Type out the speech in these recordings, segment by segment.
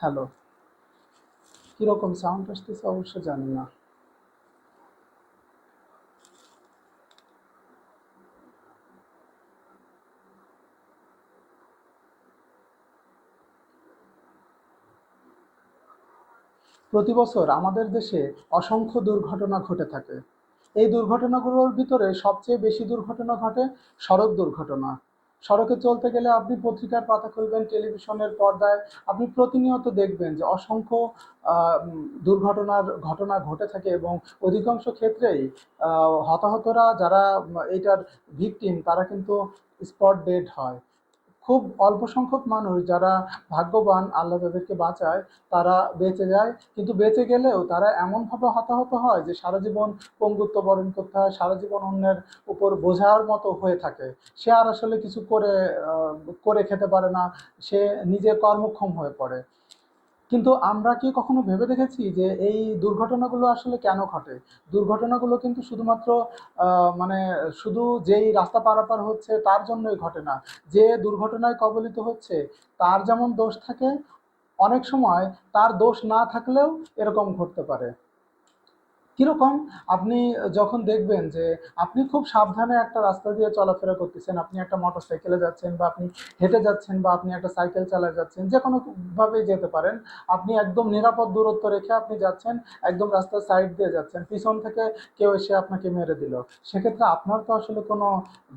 Hello কীরকম sound আসতেছে অবশ্য জানি না। প্রতি বছর আমাদের দেশে অসংখ্য দুর্ঘটনা ঘটে থাকে। এই দুর্ঘটনাগুলোর ভিতরে সবচেয়ে বেশি দুর্ঘটনা ঘটে সড়ক দুর্ঘটনা। সড়কে চলতে গেলে আপনি পত্রিকার পাতা খুলবেন, টেলিভিশনের পর্দায় আপনি প্রতিনিয়ত দেখবেন যে অসংখ্য দুর্ঘটনার ঘটনা ঘটে থাকে এবং অধিকাংশ ক্ষেত্রেই হতাহতরা যারা এইটার ভিকটিম তারা কিন্তু স্পট ডেড হয়। খুব অল্প সংখ্যক মানুষ যারা ভাগ্যবান, আল্লাহ তাদেরকে বাঁচায়, তারা বেঁচে যায়। কিন্তু বেঁচে গেলেও তারা এমনভাবে হতাহত হয় যে সারা জীবন পঙ্গুত্ব বরণ করতে হয়, সারা জীবন অন্যের উপর বোঝার মতো হয়ে থাকে। সে আর আসলে কিছু করে করে খেতে পারে না। সে নিজে কর্মক্ষম হয়ে পড়ে। কিন্তু আমরা কি কখনো ভেবে দেখেছি যে এই দুর্ঘটনাগুলো আসলে কেন ঘটে? দুর্ঘটনাগুলো কিন্তু শুধুমাত্র মানে শুধু যেই রাস্তা পারাপার হচ্ছে তার জন্যই ঘটে না। যে দুর্ঘটনায় কবলিত হচ্ছে, তার যেমন দোষ থাকে, অনেক সময় তার দোষ না থাকলেও এরকম ঘটতে পারে। কীরকম? আপনি যখন দেখবেন যে আপনি খুব সাবধানে একটা রাস্তা দিয়ে চলাফেরা করতেছেন, আপনি একটা মোটর সাইকেলে যাচ্ছেন বা আপনি হেঁটে যাচ্ছেন বা আপনি একটা সাইকেল চালায় যাচ্ছেন যে কোনো ভাবেই যেতে পারেন, আপনি একদম নিরাপদ দূরত্ব রেখে আপনি যাচ্ছেন, একদম রাস্তার সাইড দিয়ে যাচ্ছেন, পিছন থেকে কেউ এসে আপনাকে মেরে দিল। সেক্ষেত্রে আপনার তো আসলে কোনো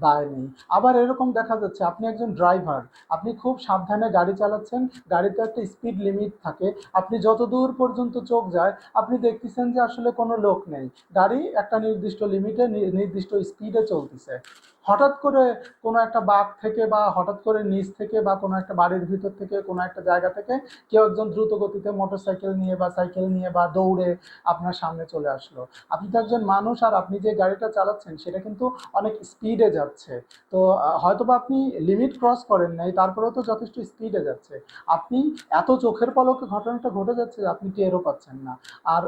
দায় নেই। আবার এরকম দেখা যাচ্ছে, আপনি একজন ড্রাইভার আপনি খুব সাবধানে গাড়ি চালাচ্ছেন, গাড়িতে একটা স্পিড লিমিট থাকে, আপনি যত দূর পর্যন্ত চোখ যায়, আপনি দেখতেছেন যে আসলে কোনো লোক নেই। গাড়ি একটা নির্দিষ্ট লিমিটে নির্দিষ্ট স্পিডে চলতেছে। হঠাৎ করে কোনো একটা বাঘ থেকে বা হঠাৎ করে নিচ থেকে বা কোনো একটা বাড়ির ভিতর থেকে কোনো একটা জায়গা থেকে কেউ একজন দ্রুত গতিতে মোটর সাইকেল নিয়ে বা সাইকেল নিয়ে বা দৌড়ে আপনার সামনে চলে আসলো। আপনি তো একজন মানুষ আর আপনি যে গাড়িটা চালাচ্ছেন সেটা কিন্তু অনেক স্পিডে যাচ্ছে। তো হয়তো বা আপনি লিমিট ক্রস করেন নাই, তারপরেও তো যথেষ্ট স্পিডে যাচ্ছে। আপনি এত চোখের পলকে ঘটনাটা ঘটে যাচ্ছে আপনি টেরও পাচ্ছেন না। আর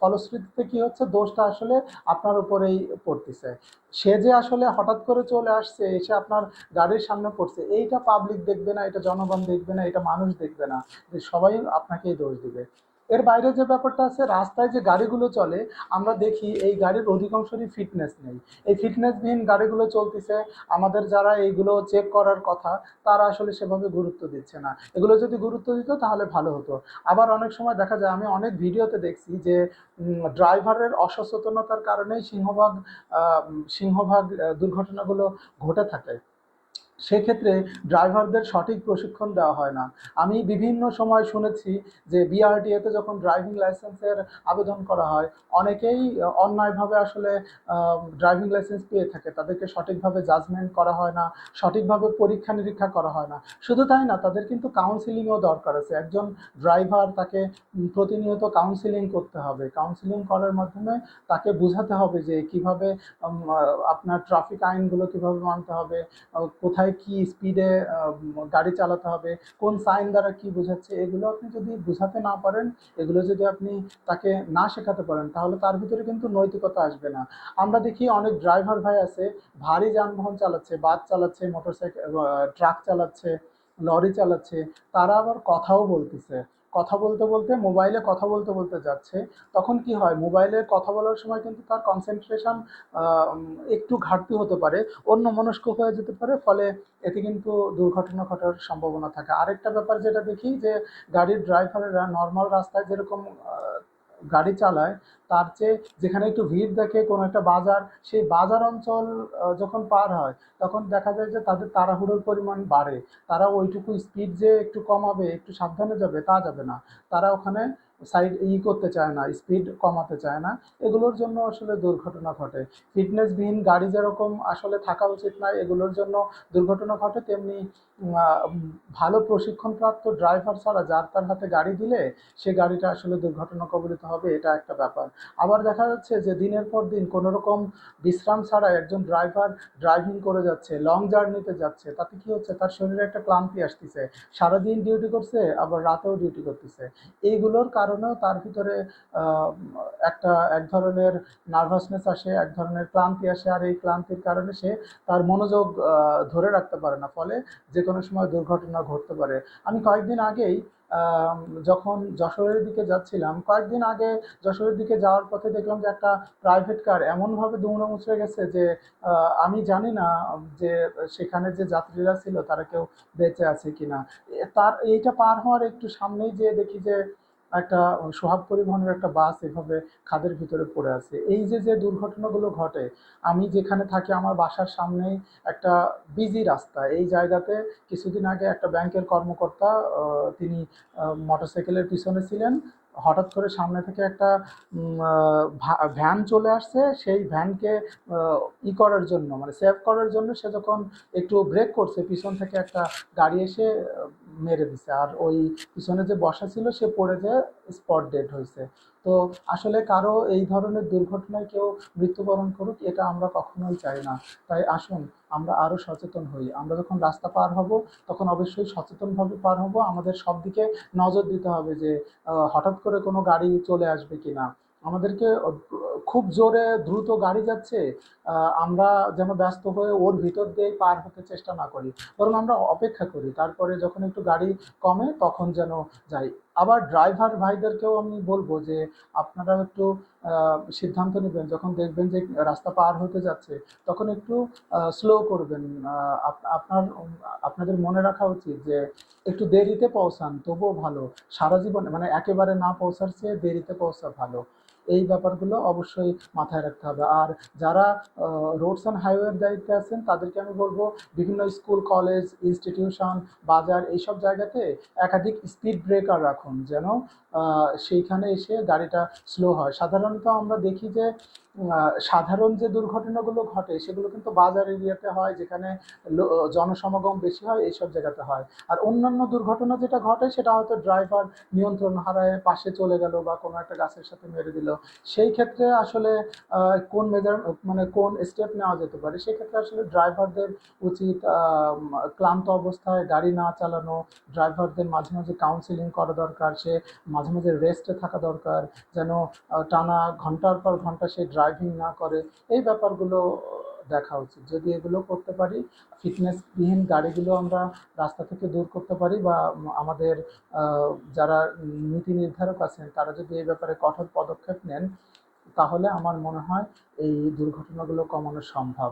ফলশ্রুতিতে কি হচ্ছে? দোষটা আসলে আপনার উপরেই পড়তেছে। সে যে আসলে হঠাৎ করে চলে আসছে, এসে আপনার গাড়ির সামনে পড়ছে, এইটা পাবলিক দেখবে না, এটা জনগণ দেখবে না, এটা মানুষ দেখবে না, যে সবাই আপনাকেই দোষ দিবে। এর বাইরে যে ব্যাপারটা আছে, রাস্তায় যে গাড়িগুলো চলে, আমরা দেখি এই গাড়ির অধিকাংশরই ফিটনেস নেই। এই ফিটনেসবিহীন গাড়িগুলো চলতেছে, আমাদের যারা এইগুলো চেক করার কথা, তারা আসলে সেভাবে গুরুত্ব দিচ্ছে না। এগুলো যদি গুরুত্ব দিত, তাহলে ভালো হতো। আবার অনেক সময় দেখা যায়, আমি অনেক ভিডিওতে দেখছি যে ড্রাইভারের অসচেতনতার কারণেই সিংহভাগ সিংহভাগ দুর্ঘটনাগুলো ঘটে থাকে। সেক্ষেত্রে ড্রাইভারদের সঠিক প্রশিক্ষণ দেওয়া হয় না। আমি বিভিন্ন সময় শুনেছি যে বিআরটিএতে যখন ড্রাইভিং লাইসেন্সের আবেদন করা হয় অনেকেই অন্যায়ভাবে আসলে ড্রাইভিং লাইসেন্স পেয়ে থাকে। তাদেরকে সঠিকভাবে জাজমেন্ট করা হয় না সঠিকভাবে পরীক্ষা নিরীক্ষা করা হয় না। শুধু তাই না তাদের কিন্তু কাউন্সিলিংও দরকার আছে। একজন ড্রাইভার তাকে প্রতিনিয়ত কাউন্সিলিং করতে হবে। কাউন্সিলিং করার মাধ্যমে তাকে বোঝাতে হবে যে কীভাবে আপনার ট্রাফিক আইনগুলো কীভাবে মানতে হবে আহ, কোথায় কি স্পিডে গাড়ি চালাতে হবে, কোন সাইন দ্বারা কি বোঝাচ্ছে, এগুলো আপনি যদি বোঝাতে না পারেন, এগুলো যদি আপনি তাকে না শেখাতে পারেন, তাহলে তার ভিতরে কিন্তু নৈতিকতা আসবে না। আমরা দেখি অনেক ড্রাইভার ভাই আছে, ভারী যানবাহন চালাচ্ছে, বাস চালাচ্ছে মোটরসাইকেল ট্রাক চালাচ্ছে লরি চালাচ্ছে, তারা আবার কথাও বলতেছে। কথা বলতে বলতে মোবাইলে কথা বলতে বলতে যাচ্ছে, তখন কি হয়? মোবাইলে কথা বলার সময় কিন্তু তার কনসেন্ট্রেশন একটু ঘাটতি হতে পারে, অন্য মনস্ক হয়ে যেতে পারে, ফলে এতে কিন্তু দুর্ঘটনা ঘটার সম্ভাবনা থাকে। আরেকটা ব্যাপার যেটা দেখি যে, গাড়ির ড্রাইভারেরা নর্মাল রাস্তায় যেরকম গাড়ি চালায়, তার চেয়ে যেখানে একটু ভিড় দেখে কোনো একটা বাজার, সেই বাজার অঞ্চল যখন পার হয়, তখন দেখা যায় যে তাদের তাড়াহুড়োর পরিমাণ বাড়ে। তারা ওইটুকু স্পিড যে একটু কমাবে, একটু সাবধানে যাবে, তা যাবে না। তারা ওখানে সাইড ই করতে চায় না স্পিড কমাতে চায় না, এগুলোর জন্য আসলে দুর্ঘটনা ঘটে। ফিটনেসবিহীন গাড়ি যেরকম আসলে থাকা উচিত নয় এগুলোর জন্য দুর্ঘটনা ঘটে, তেমনি ভালো প্রশিক্ষণপ্রাপ্ত ড্রাইভার ছাড়া যার তার হাতে গাড়ি দিলে, সে গাড়িটা আসলে দুর্ঘটনা কবলিত হবে, এটা একটা ব্যাপার। আবার দেখা যাচ্ছে যে দিনের পর দিন কোনো রকম বিশ্রাম ছাড়া একজন ড্রাইভার ড্রাইভিং করে যাচ্ছে লং জার্নিতে যাচ্ছে, তাতে কি হচ্ছে? তার শরীরে একটা ক্লান্তি আসতেছে, সারাদিন ডিউটি করছে, আবার রাতেও ডিউটি করতেছে। এইগুলোর কারণেও তার ভিতরে একটা, এক ধরনের নার্ভাসনেস আসে, এক ধরনের ক্লান্তি আসে, আর এই ক্লান্তির কারণে সে তার মনোযোগ ধরে রাখতে পারে না। ফলে যে কোনো সময় দুর্ঘটনা ঘটতে পারে। আমি কয়েকদিন আগেই যখন যশোরের দিকে যাচ্ছিলাম, কয়েকদিন আগে যশোরের দিকে যাওয়ার পথে দেখলাম যে একটা প্রাইভেট কার এমনভাবে দুমড়ে মুচড়ে গেছে যে আমি জানি না যে সেখানে যে যাত্রীরা ছিল তারা কেউ বেঁচে আছে কিনা। তার, এইটা পার হওয়ার একটু সামনেই যে দেখি যে একটা সোহাব পরিবহনের একটা বাস এভাবে খাদের ভিতরে পড়ে আছে। এই যে যে দুর্ঘটনাগুলো ঘটে, আমি যেখানে থাকি আমার বাসার সামনেই একটা বিজি রাস্তা। এই জায়গাতে কিছুদিন আগে একটা ব্যাংকের কর্মকর্তা তিনি মোটরসাইকেলের পিছনে ছিলেন। হঠাৎ করে সামনে থেকে একটা ভ্যান চলে আসছে, সেই ভ্যানকে ই করার জন্য মানে সেভ করার জন্য সে যখন একটু ব্রেক করছে, পিছন থেকে একটা গাড়ি এসে মেরে দিছে। আর ওই পিছনে যে বসা ছিল, সে পড়ে যেয়ে স্পট ডেড হয়েছে। তো আসলে কারও এই ধরনের দুর্ঘটনায় কেউ মৃত্যুবরণ করুক, এটা আমরা কখনোই চাই না। তাই আসুন, আমরা আরও সচেতন হই। আমরা যখন রাস্তা পার হব, তখন অবশ্যই সচেতনভাবে পার হব। আমাদের সব দিকে নজর দিতে হবে যে হঠাৎ করে কোনো গাড়ি চলে আসবে কি না আমাদেরকে খুব জোরে দ্রুত গাড়ি যাচ্ছে আমরা যেন ব্যস্ত হয়ে ওর ভিতর দিয়ে পার হতে চেষ্টা না করি। বরং আমরা অপেক্ষা করি, তারপরে যখন একটু গাড়ি কমে তখন যেন যাই। আবার ড্রাইভার ভাইদেরকেও আমি বলব যে আপনারা একটু সিদ্ধান্ত নেবেন, যখন দেখবেন যে রাস্তা পার হতে যাচ্ছে, তখন একটু স্লো করবেন। আপনার, আপনাদের মনে রাখা উচিত যে, একটু দেরিতে পৌঁছান, তবুও ভালো। সারা জীবন মানে একেবারে না পৌঁছার চেয়ে দেরিতে পৌঁছা ভালো। এই ব্যাপারগুলো অবশ্যই মাথায় রাখতে হবে। আর যারা রোডস অ্যান্ড হাইওয়ের দায়িত্বে আছেন, তাদেরকে আমি বলব বিভিন্ন স্কুল, কলেজ, ইনস্টিটিউশন, বাজার, এইসব জায়গাতে একাধিক স্পিড ব্রেকার রাখুন যেন সেইখানে এসে গাড়িটা স্লো হয়। সাধারণত আমরা দেখি যে সাধারণ যে দুর্ঘটনাগুলো ঘটে, সেগুলো কিন্তু বাজার এরিয়াতে হয়, যেখানে জনসমাগম বেশি হয়, এইসব জায়গাতে হয়। আর অন্যান্য দুর্ঘটনা যেটা ঘটে, সেটা হয়তো ড্রাইভার নিয়ন্ত্রণ হারায়, পাশে চলে গেল বা কোনো একটা গাছের সাথে মেরে দিল। সেই ক্ষেত্রে আসলে কোন মেজার মানে কোন স্টেপ নেওয়া যেতে পারে? সেক্ষেত্রে আসলে ড্রাইভারদের উচিত ক্লান্ত অবস্থায় গাড়ি না চালানো, ড্রাইভারদের মাঝে মাঝে কাউন্সিলিং করা দরকার, সে মাঝে মাঝে রেস্টে থাকা দরকার, যেন টানা ঘণ্টার পর ঘণ্টা সে ড্রাইভিং না করে, এই ব্যাপারগুলো দেখা উচিত। যদি এগুলো করতে পারি ফিটনেসবিহীন গাড়িগুলো আমরা রাস্তা থেকে দূর করতে পারি বা আমাদের যারা নীতি নির্ধারক আছেন, তারা যদি এই ব্যাপারে কঠোর পদক্ষেপ নেন, তাহলে আমার মনে হয় এই দুর্ঘটনাগুলো কমানো সম্ভব।